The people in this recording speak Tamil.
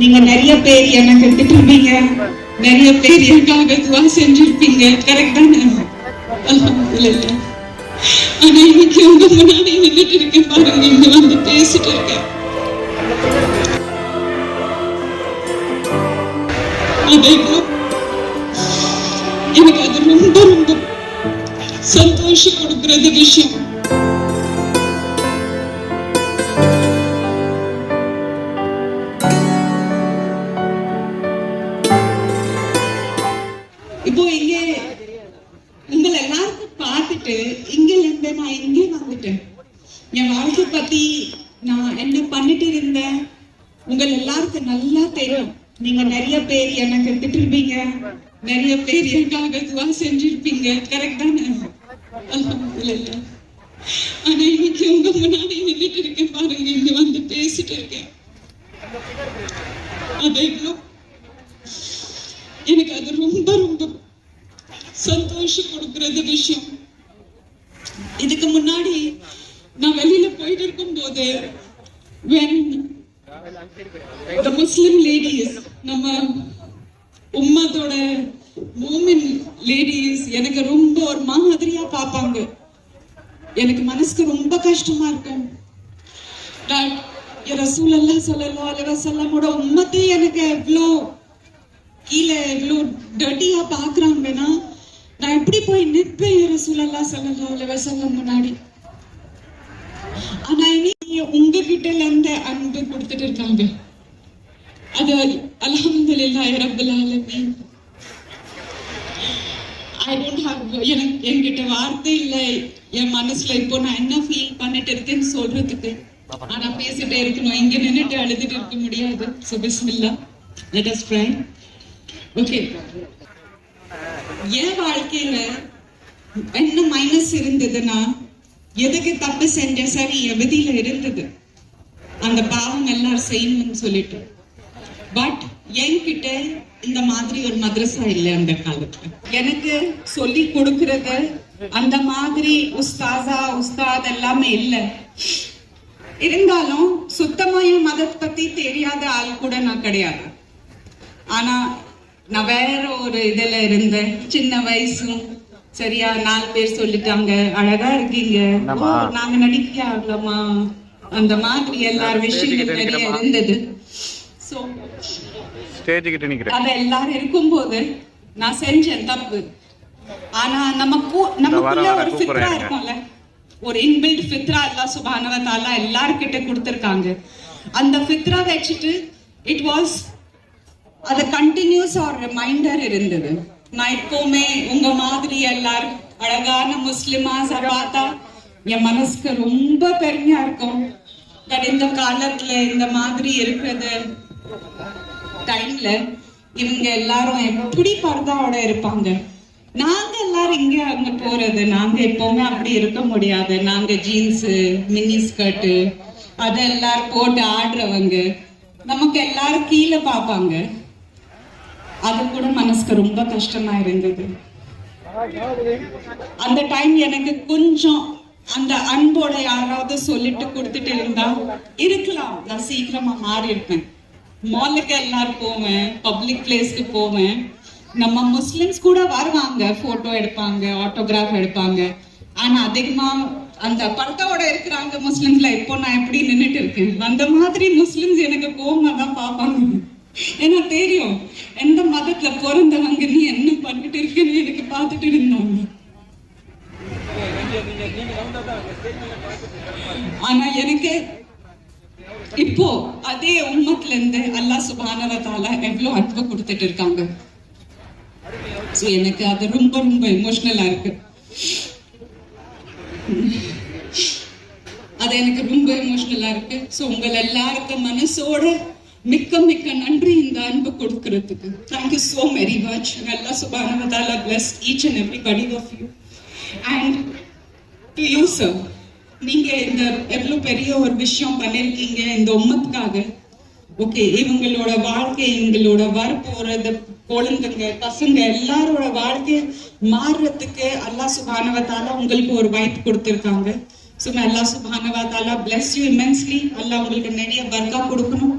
நீங்க நிறைய பேர் எனக்கு திட்டுவீங்க நிறைய பேர் எனக்காக துவா செஞ்சிருப்பீங்க. கரெக்ட் தானே? ஆனா இன்னைக்கு உங்க முன்னாடி நின்றுட்டு இருக்கேன் பாருங்க. இங்க வந்து பேசிட்டு இருக்கேன். அதேதான் எனக்கு அது ரொம்ப ரொம்ப சந்தோஷம் கொடுக்கறது விஷயம். இங்க நான் எங்கே வந்துட்டேன் என் வாழ்க்கை பத்தி நான் என்ன பண்ணிட்டு இருந்தேன்? உங்கள் எல்லாருக்கும் நல்லா தெரியும். நீங்க நிறைய பேர் எனக்கு திட்டுருப்பீங்க நிறைய பேர் எனக்காக துவா செஞ்சிருப்பீங்க. கரெக்ட் தானே? அல்ஹம்துலில்லாஹ். ஆனா இன்னைக்கு உங்க முன்னாடி நின்றுட்டு இருக்கேன் பாருங்க. இங்க வந்து பேசிட்டு இருக்கேன். அதே எனக்கு அது ரொம்ப ரொம்ப சந்தோஷம் கொடுக்கறது விஷயம். இதுக்கு முன்னாடி நான் வெளியில போயிட்டு இருக்கும்போது when the Muslim ladies நம்ம உம்மத்தோட மூமின் லேடிஸ் எனக்கு ரொம்ப ஒரு மாதிரியா பார்ப்பாங்க. எனக்கு மனசுக்கு ரொம்ப கஷ்டமா இருக்கும் நான் ரசூல் அல்லாஹ் ஸல்லல்லாஹு உம்மத்தை எனக்கு எவ்வளோ கீழே எவ்வளோ டர்ட்டியா பாக்குறாங்கன்னா நான் எப்படி போய் நிற்பேன் ரசூலல்லா ஸல்லல்லாஹு அலைஹி வஸல்லம் முன்னாடி? ஆனா இனி உங்ககிட்ட இருந்து அன்பு கொடுத்துட்டு இருக்காங்க. அது அல்ஹம்துலில்லாஹி ரப்பில் ஆலமீன். ஐ டோன்ட் ஹேவ் எனக்கு என்கிட்ட வார்த்தை இல்லை. என் மனசுல இப்போ நான் என்ன ஃபீல் பண்ணிட்டு இருக்கேன்னு சொல்றதுக்கு. ஆனா பேசிட்டே இருக்கணும். இங்க நின்னுட்டு அழுதுட்டு இருக்க முடியாது. சோ பிஸ்மில்லா லெட் அஸ் ட்ரை ஓகே என் வாழ்க்கையில என்ன மைனஸ் இருந்ததுன்னா எதுக்கு தப்பு செஞ்ச சரி எவதியில இருந்தது. அந்த பாவம் எல்லாரும் செய்யணும்னு சொல்லிட்டு. பட் என்கிட்ட இந்த மாதிரி ஒரு மதரசா இல்லை அந்த காலத்துல. எனக்கு சொல்லி கொடுக்கறது அந்த மாதிரி உஸ்தாசா உஸ்தாத் எல்லாமே இல்லை. இருந்தாலும் சுத்தமா மதத்தை பத்தி தெரியாத ஆள் கூட நான் கிடையாது. ஆனா நான் வேற ஒரு இதுல இருந்தேன். சின்ன வயசும். சரியா நாலு பேர் சொல்லிட்டாங்க. அழகா இருக்கீங்க. நாங்க நடிக்கலாமா அந்த மாதிரி எல்லார் விஷயங்கள் நிறைய இருந்தது. அத எல்லாரும் இருக்கும்போது நான் செஞ்சேன் தப்பு. ஆனா நமக்கு நமக்குள்ள ஒரு ஃபித்ரா. இருக்கும்ல. ஒரு இன்பில்ட் ஃபித்ரா அல்லாஹ் சுப்ஹானஹு வ தஆலா எல்லார்கிட்ட கொடுத்திருக்காங்க. அந்த ஃபித்ரா வச்சுட்டு இட் வாஸ் அது கண்டினியூஸ் ஒரு ரிமைண்டர் இருந்தது. நான் எப்பவுமே உங்க மாதிரி எல்லாரும் அழகான முஸ்லிமா பார்த்தா என் மனசுக்கு ரொம்ப பெருமையா இருக்கும். பட் இந்த காலத்துல இந்த மாதிரி இருக்கிறது டைம்ல இவங்க எல்லாரும் எப்படி பர்தாவோட இருப்பாங்க? நாங்க எல்லாரும் இங்க அங்க போறது நாங்க எப்பவுமே அப்படி இருக்க முடியாது. நாங்க ஜீன்ஸ் மினி ஸ்கர்ட் அது எல்லாரும் போட்டு ஆடுறவங்க நமக்கு எல்லாரும் கீழே பார்ப்பாங்க. அது கூட மனசுக்கு ரொம்ப கஷ்டமா இருந்தது. அந்த டைம் எனக்கு கொஞ்சம் அந்த அன்போட யாராவது சொல்லிட்டு கொடுத்துட்டு இருந்தா இருக்கலாம் நான் சீக்கிரமா மாறி இருப்பேன் மாலுக்கு எல்லாரும் போவேன் பப்ளிக் பிளேஸ்க்கு போவேன். நம்ம முஸ்லிம்ஸ் கூட வருவாங்க போட்டோ எடுப்பாங்க ஆட்டோகிராஃப் எடுப்பாங்க. ஆனா அதிகமா அந்த படத்தோட இருக்கிறாங்க முஸ்லிம்ஸ்ல இப்போ நான் எப்படி நின்னுட்டு இருக்கேன்? அந்த மாதிரி முஸ்லிம்ஸ் எனக்கு கோவமா தான் பார்ப்பாங்க. ஏன்னா தெரியும் எந்த மதத்துல பிறந்தவங்க நீ என்ன பண்ணிட்டு இருக்கேன்னு எனக்கு பார்த்துட்டு இருந்தாங்க ஆனா எனக்கு இப்போ அதே உம்மத்துல இருந்து அல்லாஹ் சுபானவத்தால எவ்வளவு அன்பு கொடுத்துட்டு இருக்காங்க சோ எனக்கு அது ரொம்ப ரொம்ப எமோஷனலா இருக்கு அது எனக்கு ரொம்ப எமோஷனலா இருக்கு சோ உங்கள் எல்லாருக்கும் மனசோட மிக்க மிக்க நன்றி இந்த அன்பு கொடுக்கறதுக்கு. தேங்க்யூ சோ வெரி மச் நல்லா சுபானவதால bless each and everybody of you and to you sir நீங்க இந்த எவ்வளோ பெரிய ஒரு விஷயம் பண்ணிருக்கீங்க இந்த உம்மத்துக்காக. ஓகே இவங்களோட வாழ்க்கை இவங்களோட வரப்போறது குழந்தைங்க பசங்க எல்லாரோட வாழ்க்கை மாறுறதுக்கு அல்லாஹ் சுபானவத்தால உங்களுக்கு ஒரு வாய்ப்பு கொடுத்துருக்காங்க. ஸோ அல்லாஹ் சுபானவத்தாலா பிளஸ் யூ இமென்ஸ்லி அல்லா உங்களுக்கு நிறைய வர்க்கா கொடுக்கணும்.